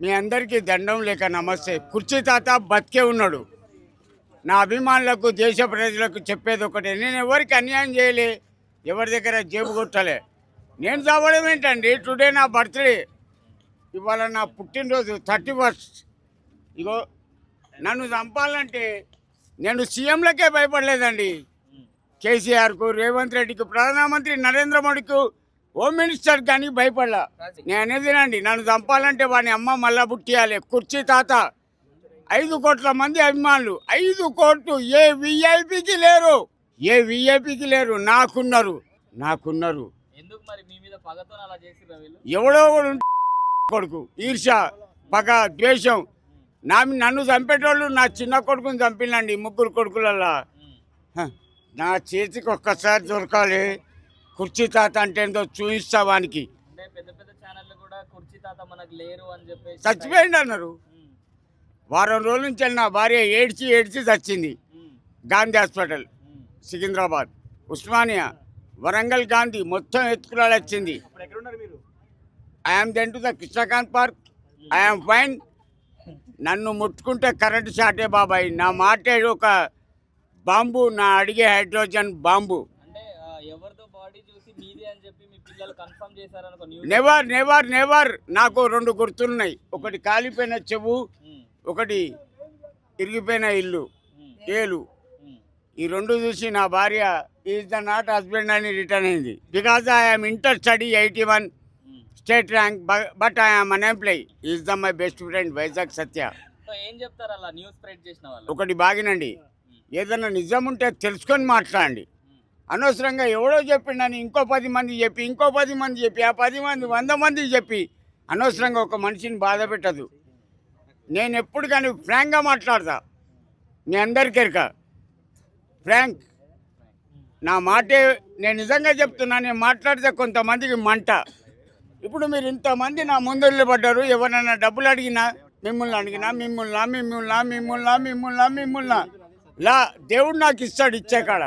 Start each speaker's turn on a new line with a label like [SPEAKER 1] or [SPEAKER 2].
[SPEAKER 1] మీ అందరికీ దండం లేక నమస్తే. కుర్చీ తాత బతికే ఉన్నాడు. నా అభిమానులకు దేశ ప్రజలకు చెప్పేది ఒకటే. నేను ఎవరికి అన్యాయం చేయలే ఎవరి దగ్గర జేబు కొట్టలే. నేను చావడం ఏంటండి? టుడే నా బర్త్డే. ఇవాళ నా పుట్టినరోజు థర్టీ ఫస్ట్. ఇగో నన్ను చంపాలంటే నేను సీఎంలకే భయపడలేదండి. కేసీఆర్కు రేవంత్ రెడ్డికి ప్రధానమంత్రి నరేంద్ర మోడీకు హోమ్ మినిస్టర్ కానీ భయపడలా. నేను అనేదినండి నన్ను చంపాలంటే వాని అమ్మ మళ్ళా పుట్టియాలి. కుర్చీ తాత. ఐదు కోట్ల మంది అభిమానులు. ఐదు కోట్లు. ఏ విఐపికి లేరు. ఏ విఐపికి లేరు. నాకున్నారు. నాకున్నారు. ఎవడో ఉంటే కొడుకు. ఈర్ష పగ ద్వేషం. నా నన్ను చంపేటోళ్ళు నా చిన్న కొడుకుని చంపినండి ముగ్గురు కొడుకులల్లా. నా చేతికి ఒక్కసారి దొరకాలి. కుర్చీ తాత అంటే ఏందో చూపిస్తా వానికి చచ్చిపోయింది అన్నారు. వారం రోజుల నుంచి నా భార్య ఏడ్చి ఏడ్చి చచ్చింది. గాంధీ హాస్పిటల్. సికింద్రాబాద్ ఉస్మానియా వరంగల్ గాంధీ మొత్తం ఎత్తుకులాడి వచ్చింది. I'm then to the Krishnakant park I'm fine నన్ను ముట్టుకుంటే కరెంట్ షాటే బాబాయ్. నా మాట ఒక బాంబు నా అడిగే హైడ్రోజన్ బాంబు.
[SPEAKER 2] ఎవరితో బాడీ చూసి మీదే అని చెప్పి మీ పిల్లలు కన్ఫర్మ్ చేశారనుకో న్యూస్
[SPEAKER 1] నెవర్ నెవర్ నెవర్ నాకు రెండు గుర్తున్నాయి. ఒకటి కాలిపోయిన చెవు
[SPEAKER 2] ఉమ్,
[SPEAKER 1] ఒకటి ఇరిగిపోయిన ఇల్లు ఏలు
[SPEAKER 2] ఉమ్.
[SPEAKER 1] ఈ రెండు చూసి నా భార్య ఈజ్ ద నాట్ హస్బెండ్ అని రిటర్న్ అయింది. Because I'm inter study eighty one. State rank but I'm unemploy is the my best friend Vizag Satya
[SPEAKER 2] so ఏం చెప్తారు అలా న్యూస్ స్ప్రెడ్ చేసిన వాళ్ళు?
[SPEAKER 1] ఒకటి బాగినండి. ఏదైనా నిజం ఉంటే తెలుసుకొని మాట్లాడండి. అనవసరంగా ఎవడో చెప్పిండని ఇంకో పది మంది చెప్పి ఇంకో పది మంది చెప్పి ఆ పది మంది వంద మంది చెప్పి అనవసరంగా ఒక మనిషిని బాధ పెట్టదు. నేను ఎప్పుడు కానీ ఫ్రాంక్గా మాట్లాడతా. మీ అందరికెరక ఫ్రాంక్ నా మాటే నేను నిజంగా చెప్తున్నా నేను మాట్లాడితే కొంతమందికి మంట. ఇప్పుడు మీరు ఇంతమంది నా ముందు పడ్డారు ఎవరైనా డబ్బులు అడిగినా మిమ్మల్ని అడిగినా మిమ్మల్ని మిమ్మల్ని మిమ్మల్ని మిమ్మల్ని మిమ్మల్ని లా దేవుడు నాకు ఇస్తాడు ఇచ్చే కాడ.